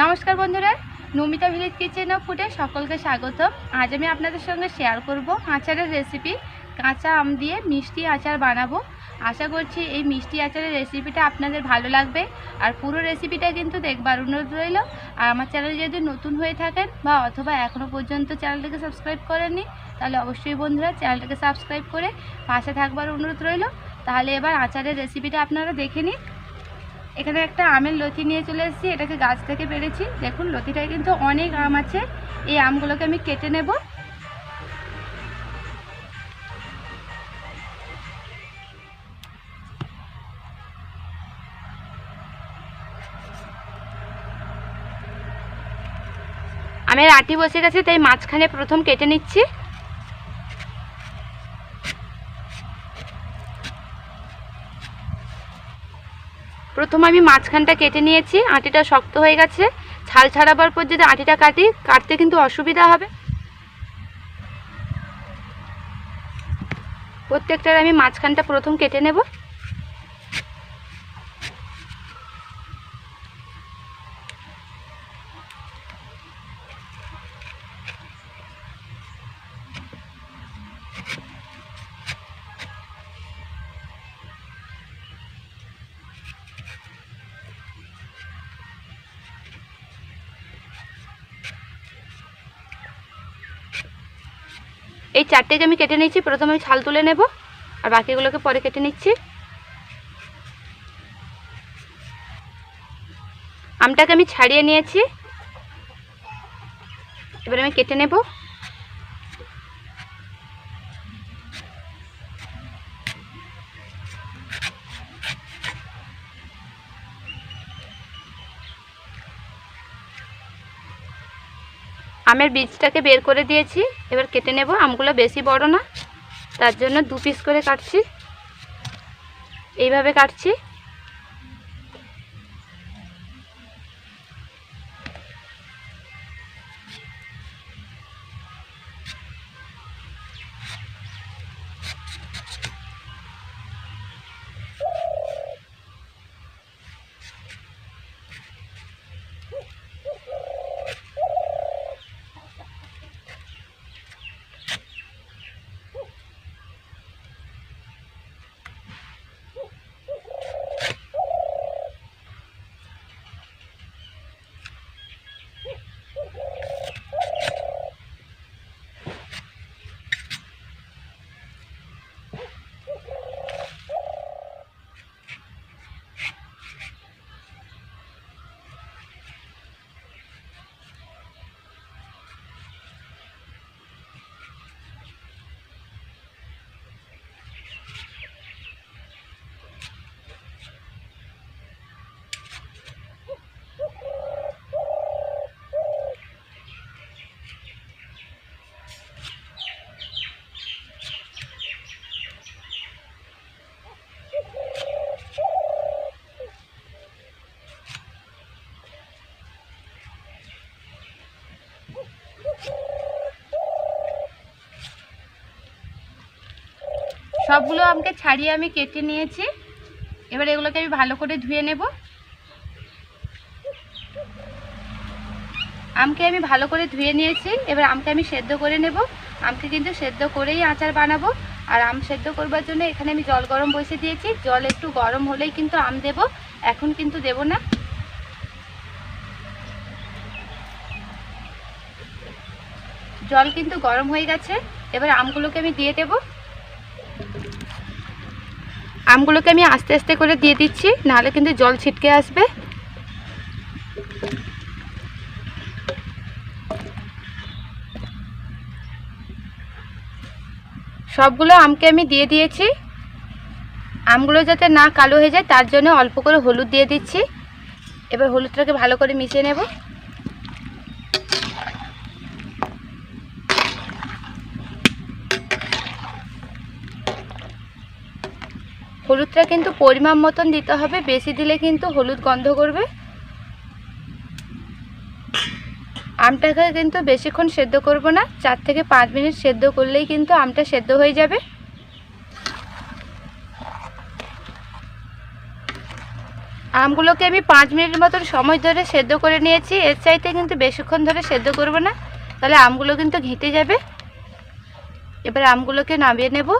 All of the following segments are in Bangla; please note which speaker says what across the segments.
Speaker 1: নমস্কার বন্ধুরা, নমিতা ভিলেজ কিচেন অফ ফুডে সকলকে স্বাগত আজ আমি আপনাদের সঙ্গে শেয়ার করব আচারের রেসিপি কাঁচা আম দিয়ে মিষ্টি আচার বানাবো। আশা করছি এই মিষ্টি আচারের রেসিপিটা আপনাদের ভালো লাগবে। আর পুরো রেসিপিটা কিন্তু দেখবার অনুরোধ রইল। আর আমার চ্যানেল যদি নতুন হয়ে থাকেন বা অথবা এখনও পর্যন্ত চ্যানেলটাকে সাবস্ক্রাইব করেননি, তাহলে অবশ্যই বন্ধুরা চ্যানেলটাকে সাবস্ক্রাইব করে পাশে থাকবার অনুরোধ রইল। তাহলে এবার আচারের রেসিপিটা আপনারা দেখে নিন। এখানে একটা আমের লতি নিয়ে চলে এসেছি, এটাকে গাছ থেকে পেরেছি। দেখুন, লতিটায় কিন্তু অনেক আম আছে। এই আমগুলোকে আমি কেটে নেব। আমের আটি বসে গেছে, তাই মাঝখানে প্রথম কেটে নিচ্ছি। প্রথম আমি মাঝখানটা কেটে নিয়েছি, আটিটা শক্ত হয়ে গেছে। ছাল ছাড়াবার পর যদি আটিটা কাটি, কাটতে কিন্তু অসুবিধা হবে। প্রত্যেকটার আমি মাঝখানটা প্রথম কেটে নেব। এই চারটে চারটেকে আমি কেটে নিচ্ছি প্রথমে আমি ছাল তুলে নেব, আর বাকিগুলোকে পরে কেটে নিচ্ছি। আমটাকে আমি ছাড়িয়ে নিয়েছি। এবার আমি কেটে নেব। আমের বীজটাকে বের করে দিয়েছি। এবার কেটে নেব। আমগুলো বেশি বড় না। তার জন্য দু পিস করে কাটছি। এইভাবে কাটছি। সবগুলো আমকে ছাড়িয়ে আমি কেটে নিয়েছি। এবার এগুলোকে আমি ভালো করে ধুয়ে নেব। আমকে আমি ভালো করে ধুয়ে নিয়েছি। এবার আমকে আমি সেদ্ধ করে নেব। আমকে কিন্তু সেদ্ধ করেই আচার বানাবো। আর আম সেদ্ধ করবার জন্য এখানে আমি জল গরম বসে দিয়েছি। জল একটু গরম হলেই কিন্তু আম দেব। এখন কিন্তু দেব না। জল কিন্তু গরম হয়ে গেছে। এবার আমগুলোকে আমি দিয়ে দেবো। আমগুলোকে আমি আস্তে আস্তে করে দিয়ে দিচ্ছি, নাহলে কিন্তু জল ছিটকে আসবে। সবগুলো আমকে আমি দিয়ে দিয়েছি। আমগুলো যাতে না কালো হয়ে যায়, তার জন্য অল্প করে হলুদ দিয়ে দিচ্ছি। এবার হলুদটাকে ভালো করে মিশিয়ে নেব। হলুদটা কিন্তু পরিমাণ মতন দিতে হবে, বেশি দিলে কিন্তু হলুদ গন্ধ করবে। আমটাকে কিন্তু বেশিক্ষণ সেদ্ধ করব না, চার থেকে পাঁচ মিনিট সেদ্ধ করলেই কিন্তু আমটা সেদ্ধ হয়ে যাবে। আমগুলোকে আমি পাঁচ মিনিট মতন সময় ধরে সেদ্ধ করে নিয়েছি, এর চাইতে কিন্তু বেশিক্ষণ ধরে সেদ্ধ করব না, তাহলে আমগুলো কিন্তু ঘেঁটে যাবে। এবার আমগুলোকে নামিয়ে নেব।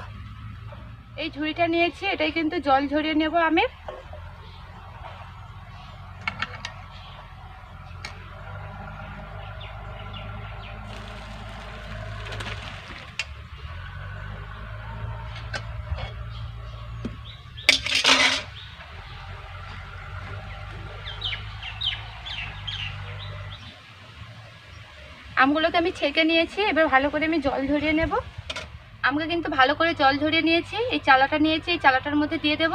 Speaker 1: এই ঝুড়িটা নিয়েছি, এটাই কিন্তু জল ঝরিয়ে নেব আমের আমগুলোকে আমি ছেঁকে নিয়েছি, এবার ভালো করে আমি জল ঝরিয়ে নেব। আমকে কিন্তু ভালো করে জল ঝরিয়ে নিয়েছি, এই চালাটা নিয়েছি, এই চালাটার মধ্যে দিয়ে দেব।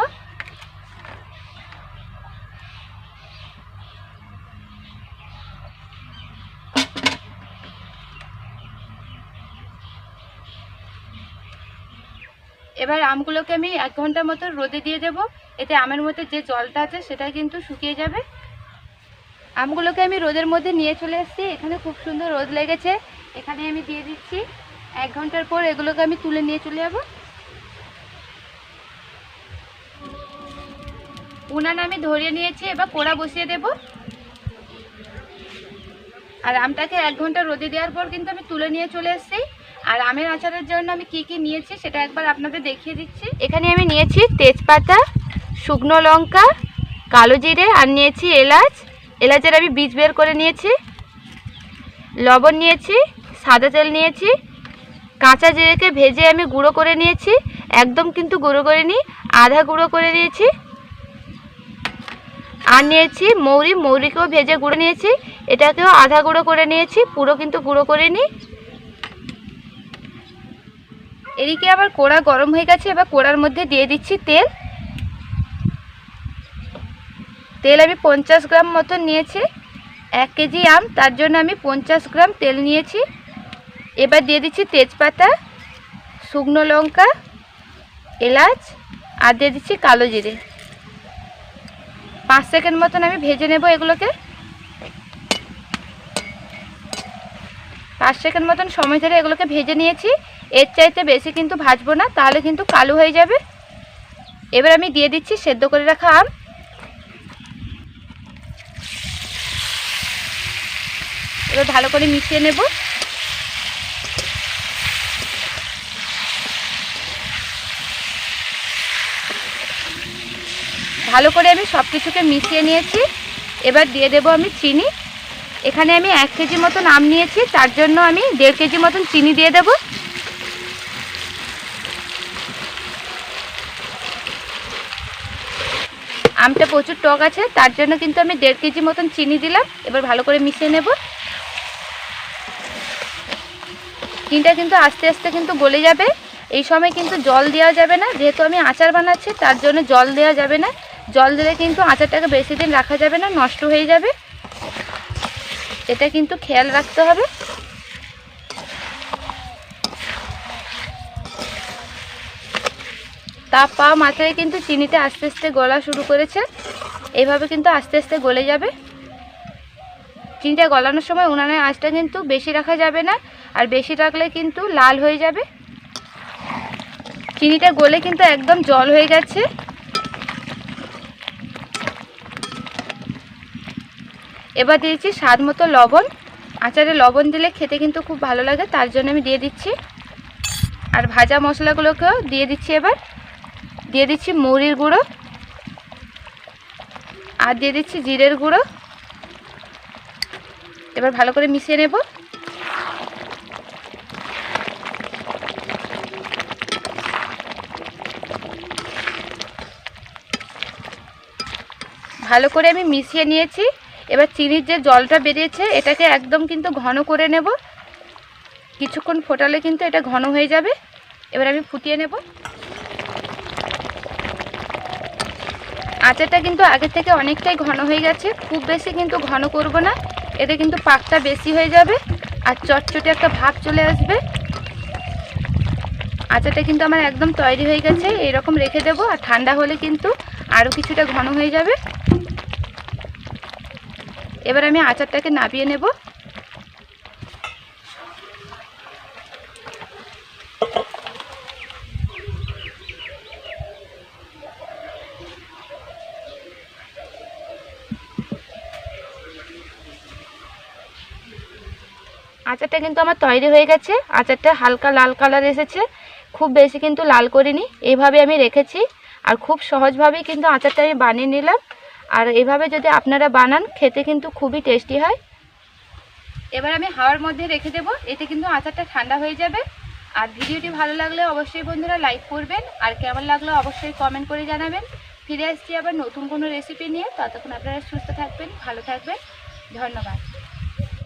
Speaker 1: এবার আমগুলোকে আমি এক ঘণ্টার মতো রোদে দিয়ে দেব, এতে আমের মধ্যে যে জলটা আছে সেটা কিন্তু শুকিয়ে যাবে। আমগুলোকে আমি রোদের মধ্যে নিয়ে চলে এসেছি, এখানে খুব সুন্দর রোদ লেগেছে, এখানে আমি দিয়ে দিচ্ছি। এক ঘণ্টার পর এগুলোকে আমি তুলে নিয়ে চলে যাব। উনান আমি ধরিয়ে নিয়েছি, এবার কোড়া বসিয়ে দেব। আর আমটাকে এক ঘণ্টা রোদে দেওয়ার পর কিন্তু আমি তুলে নিয়ে চলে এসেছি। আর আমের আচারের জন্য আমি কি কি নিয়েছি সেটা একবার আপনাদের দেখিয়ে দিচ্ছি। এখানে আমি নিয়েছি তেজপাতা, শুকনো লঙ্কা, কালো জিরে, আর নিয়েছি এলাচ। এলাচের আমি বীজ বের করে নিয়েছি। লবণ নিয়েছি, সাদা তেল নিয়েছি কাঁচা জিরেকে ভেজে আমি গুঁড়ো করে নিয়েছি, একদম কিন্তু গুঁড়ো করে নিই আধা গুঁড়ো করে নিয়েছি। আর নিয়েছি মৌরি, মৌরিকেও ভেজে গুঁড়ো নিয়েছি, এটাকেও আধা গুঁড়ো করে নিয়েছি, পুরো কিন্তু গুঁড়ো করে নিই এদিকে আবার কোড়া গরম হয়ে গেছে, এবার কোড়ার মধ্যে দিয়ে দিচ্ছি তেল। তেল আমি পঞ্চাশ গ্রাম মতন নিয়েছি, এক কেজি আম, তার জন্য আমি পঞ্চাশ গ্রাম তেল নিয়েছি। এবার দিয়ে দিচ্ছি তেজপাতা, শুকনো লঙ্কা, এলাচ, আর দিয়ে দিচ্ছি কালো জিরে। পাঁচ সেকেন্ড মতন আমি ভেজে নেব এগুলোকে। পাঁচ সেকেন্ড মতন সময় ধরে এগুলোকে ভেজে নিয়েছি। এর চাইতে বেশি কিন্তু ভাজবো না, তাহলে কিন্তু কালো হয়ে যাবে। এবার আমি দিয়ে দিচ্ছি সেদ্ধ করে রাখা আম। এবার ভালো করে মিশিয়ে নেব। ভালো করে আমি সব কিছুকে মিশিয়ে নিয়েছি। এবার দিয়ে দেব আমি চিনি। এখানে আমি এক কেজি মতন আম নিয়েছি, তার জন্য আমি দেড় কেজি মতন চিনি দিয়ে দেব। আমটা প্রচুর টক আছে, তার জন্য কিন্তু আমি দেড় কেজি মতন চিনি দিলাম। এবার ভালো করে মিশিয়ে নেব। চিনিটা কিন্তু আস্তে আস্তে কিন্তু গলে যাবে। এই সময় কিন্তু জল দেওয়া যাবে না, যেহেতু আমি আচার বানাচ্ছি, তার জন্য জল দেওয়া যাবে না। জল দিলে কিন্তু আচারটাকে বেশি দিন রাখা যাবে না, নষ্ট হয়ে যাবে। এটা কিন্তু খেয়াল রাখতে হবে। তাপ পাওয়া মাত্রায় কিন্তু চিনিটা আস্তে আস্তে গলা শুরু করেছে। এইভাবে কিন্তু আস্তে আস্তে গলে যাবে। চিনিটা গলানোর সময় উনানের আঁচটা কিন্তু বেশি রাখা যাবে না, আর বেশি রাখলে কিন্তু লাল হয়ে যাবে। চিনিটা গলে কিন্তু একদম জল হয়ে গেছে। এবার দিয়েছি স্বাদ মতো লবণ। আচারে লবণ দিলে খেতে কিন্তু খুব ভালো লাগে, তার জন্য আমি দিয়ে দিচ্ছি। আর ভাজা মশলাগুলোকেও দিয়ে দিচ্ছি এবার। দিয়ে দিচ্ছি মুড়ির গুঁড়ো। আর দিয়ে দিচ্ছি জিরের গুঁড়ো। এবার ভালো করে মিশিয়ে নেব। ভালো করে আমি মিশিয়ে নিয়েছি। এবার চিনির যে জলটা বেরিয়েছে, এটাকে একদম কিন্তু ঘন করে নেব। কিছুক্ষণ ফোটালে কিন্তু এটা ঘন হয়ে যাবে। এবার আমি ফুটিয়ে নেব। আচারটা কিন্তু আগে থেকে অনেকটাই ঘন হয়ে গেছে। খুব বেশি কিন্তু ঘন করব না। এতে কিন্তু পাকটা বেশি হয়ে যাবে আর চটচটে একটা ভাব চলে আসবে। আচারটা কিন্তু আমার একদম তৈরি হয়ে গেছে। এরকম রেখে দেবো আর ঠান্ডা হলে কিন্তু আরও কিছুটা ঘন হয়ে যাবে। এবার আমি আচারটাকে নাবিয়ে নেব। আচারটা কিন্তু আমার তৈরি হয়ে গেছে। আচারটা হালকা লাল কালার এসেছে। খুব বেশি কিন্তু লাল করিনি। এইভাবে আমি রেখেছি। আর খুব সহজভাবেই কিন্তু আচারটা আমি বানিয়ে নিলাম। আর এভাবে যদি আপনারা বানান, খেতে কিন্তু খুবই টেস্টি হয়। এবার আমি হাওয়ার মধ্যে রেখে দেবো। এতে কিন্তু আচারটা ঠান্ডা হয়ে যাবে। আর ভিডিওটি ভালো লাগলে অবশ্যই বন্ধুরা লাইক করবেন। আর কেমন লাগল অবশ্যই কমেন্ট করে জানাবেন। ফিরে আসছি আবার নতুন কোনো রেসিপি নিয়ে। ততক্ষণ আপনারা সুস্থ থাকবেন, ভালো থাকবেন। ধন্যবাদ।